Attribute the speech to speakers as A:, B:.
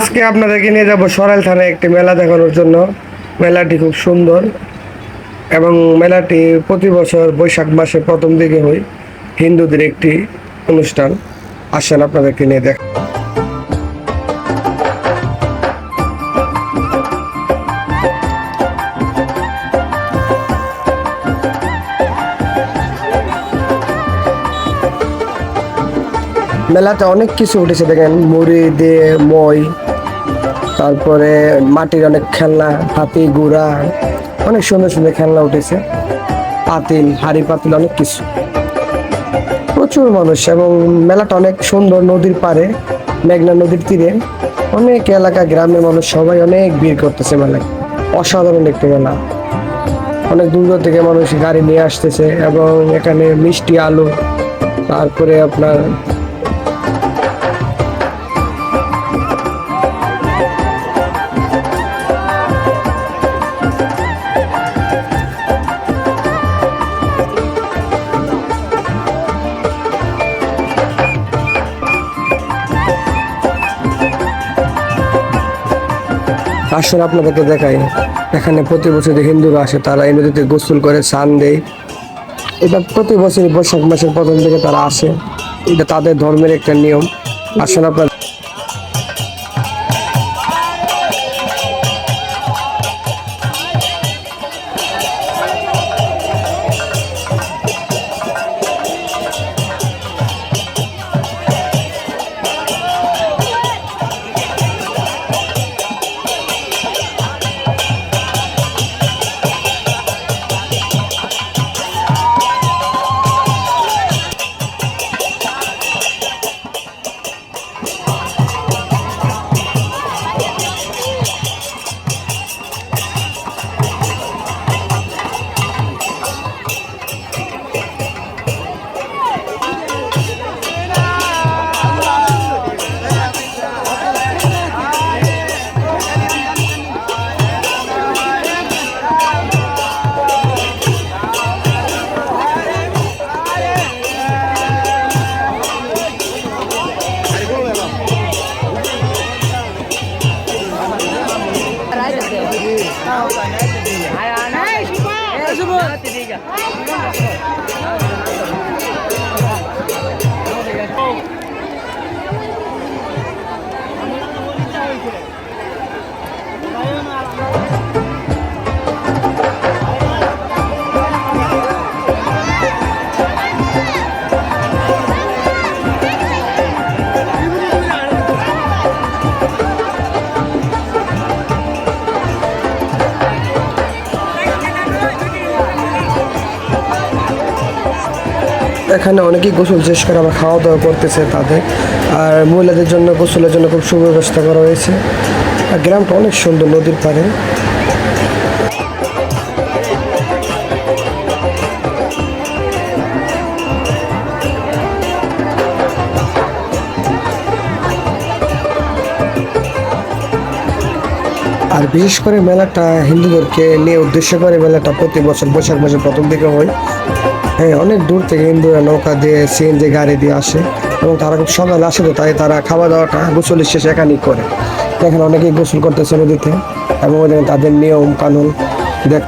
A: আজকে আপনাদেরকে নিয়ে যাব সরাইল থানায় একটি মেলা দেখানোর জন্য। মেলাটি খুব সুন্দর এবং মেলাটি প্রতি বছর বৈশাখ মাসের প্রথম দিকে হয়। হিন্দুদের একটি অনুষ্ঠান। আসেন আপনাদেরকে নিয়ে দেখ মেলাতে অনেক কিছু উঠেছে, দেখেন মুড়ি দিয়ে মই, তারপরে মাটির অনেক খেলনা, হাতি গুড়া অনেক সুন্দর সুন্দর খেলনা উঠেছে। পাতিল, হাড়ি পাতিল, অনেক কিছু। প্রচুর মানুষ এবং মেলাটা অনেক সুন্দর নদীর পারে মেঘনা নদীর তীরে। অনেক এলাকা, গ্রামের মানুষ সবাই অনেক ভিড় করতেছে মেলায়। অসাধারণ একটি মেলা। অনেক দূর দূর থেকে মানুষ গাড়ি নিয়ে আসতেছে এবং এখানে মিষ্টি আলু, তারপরে আপনার আসলে আপনাদেরকে দেখাই, এখানে প্রতি বছর যে হিন্দুরা আসে তারা এই নদীতে গোসল করে, স্নান দেয়। এটা প্রতি বছর বৈশাখ মাসের প্রথম থেকে তারা আসে। এটা তাদের ধর্মের একটা নিয়ম। আসলে আপনার ಆಗತ್ತಿದೀಗ ಈಗ এখানে অনেকেই গোসল শেষ করে আবার খাওয়া দাওয়া করতেছে তাদের। আর মহিলাদের জন্য গোসলের জন্য খুব সুব্যবস্থা করা হয়েছে। আর গ্রামটা অনেক সুন্দর নদীর পাড়ে। আর বিশেষ করে মেলাটা হিন্দুদেরকে নিয়ে উদ্দেশ্য করে মেলাটা প্রতি বছর বৈশাখ মাসের প্রথম দিকে হয়। হ্যাঁ অনেক দূর থেকে হিন্দুরা নৌকা দিয়ে সিএনজি গাড়ি দিয়ে আসে এবং তারা খুব সকালে আসে তো তাই তারা খাওয়া দাওয়াটা গোসলের শেষে এখানেই করে। এখানে অনেকেই গোসল করতেছে নদীতে এবং তাদের নিয়ম, কানুন। দেখ